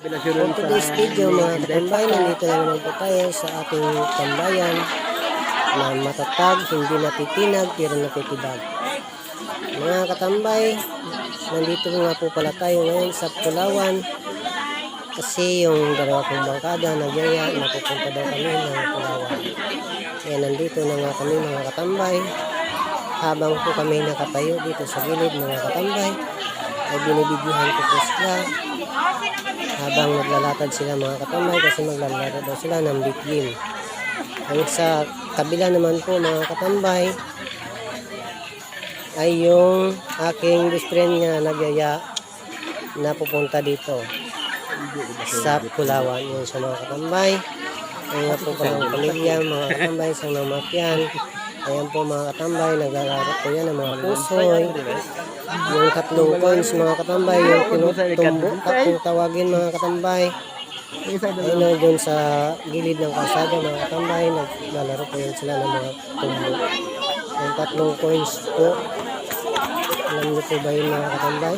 For today's video mga katambay, nandito na naman po tayo sa ating tambayan na matatag, hindi natitinag, pero natitibag. Mga katambay, nandito nga po pala tayo ngayon sa Pulawan kasi yung dalawa kong bangkada nagyaya, napupunta daw kami ng Pulawan. Kaya nandito na nga kami mga katambay. Habang po kami nakatayo dito sa gilid mga katambay, ay binibidyohan ko po sila habang naglalatad sila mga katambay kasi maglalaro daw sila ng game. Ang sa kabila naman po mga katambay ay yung aking best friend nga nagyaya na pupunta dito sa Pulawan. Yun sa mga katambay. Ay nga po palang pamilya, mga katambay, sa mga mafyan. Ayan po mga katambay, naglalaro po yan ng mga pusoy. Yung tatlong coins mga katambay, yung tinutumbo, kung tawagin mga katambay. Ayun na dun sa gilid ng kalsada mga katambay, naglalaro po yan sila ng mga tumbo. Yung tatlong coins po. Alam niyo po ba yun mga katambay?